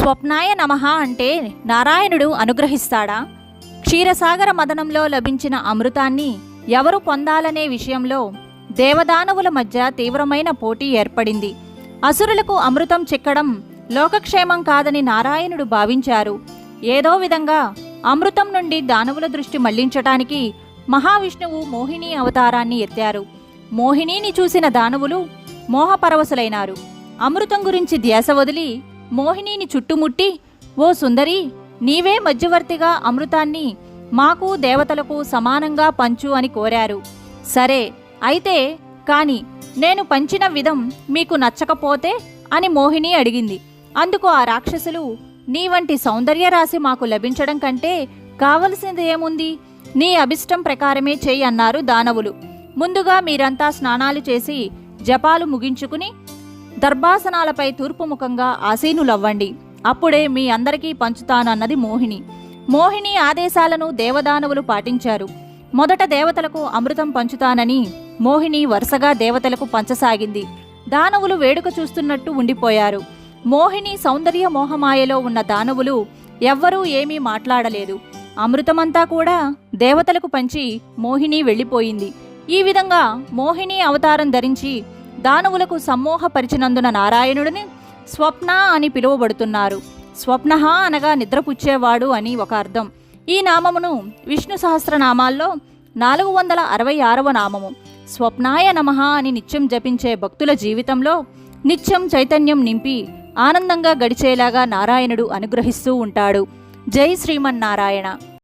స్వప్నాయ నమః అంటే నారాయణుడు అనుగ్రహిస్తాడా? క్షీరసాగర మదనంలో లభించిన అమృతాన్ని ఎవరు పొందాలనే విషయంలో దేవదానవుల మధ్య తీవ్రమైన పోటీ ఏర్పడింది. అసురులకు అమృతం చిక్కడం లోకక్షేమం కాదని నారాయణుడు భావించారు. ఏదో విధంగా అమృతం నుండి దానవుల దృష్టి మళ్ళించటానికి మహావిష్ణువు మోహిని అవతారాన్ని ఎత్తారు. మోహినిని చూసిన దానవులు మోహపరవశులైనారు. అమృతం గురించి ధ్యాస వదిలి మోహినీని చుట్టుముట్టి ఓ సుందరి నీవే మధ్యవర్తిగా అమృతాన్ని మాకు దేవతలకు సమానంగా పంచు అని కోరారు. సరే అయితే కాని నేను పంచిన విధం మీకు నచ్చకపోతే అని మోహిని అడిగింది. అందుకు ఆ రాక్షసులు నీ వంటి సౌందర్య రాశి మాకు లభించడం కంటే కావలసింది ఏముంది? నీ అభిష్టం ప్రకారమే చెయ్యి అన్నారు దానవులు. ముందుగా మీరంతా స్నానాలు చేసి జపాలు ముగించుకుని దర్భాసనాలపై తూర్పుముఖంగా ఆసీనులవ్వండి. అప్పుడే మీ అందరికీ పంచుతానన్నది మోహిని. మోహిని ఆదేశాలను దేవదానవులు పాటించారు. మొదట దేవతలకు అమృతం పంచుతానని మోహిని వరుసగా దేవతలకు పంచసాగింది. దానవులు వేడుక చూస్తున్నట్టు ఉండిపోయారు. మోహిని సౌందర్య మోహమాయలో ఉన్న దానవులు ఎవ్వరూ ఏమీ మాట్లాడలేదు. అమృతమంతా కూడా దేవతలకు పంచి మోహిని వెళ్ళిపోయింది. ఈ విధంగా మోహిని అవతారం ధరించి దానవులకు సమ్మోహపరిచినందున నారాయణుడిని స్వప్న అని పిలువబడుతున్నారు. స్వప్న అనగా నిద్రపుచ్చేవాడు అని ఒక అర్థం. ఈ నామమును విష్ణు సహస్రనామాల్లో నాలుగు వందల అరవై ఆరవ నామము స్వప్నాయ నమః అని నిత్యం జపించే భక్తుల జీవితంలో నిత్యం చైతన్యం నింపి ఆనందంగా గడిచేలాగా నారాయణుడు అనుగ్రహిస్తూ ఉంటాడు. జై శ్రీమన్నారాయణ.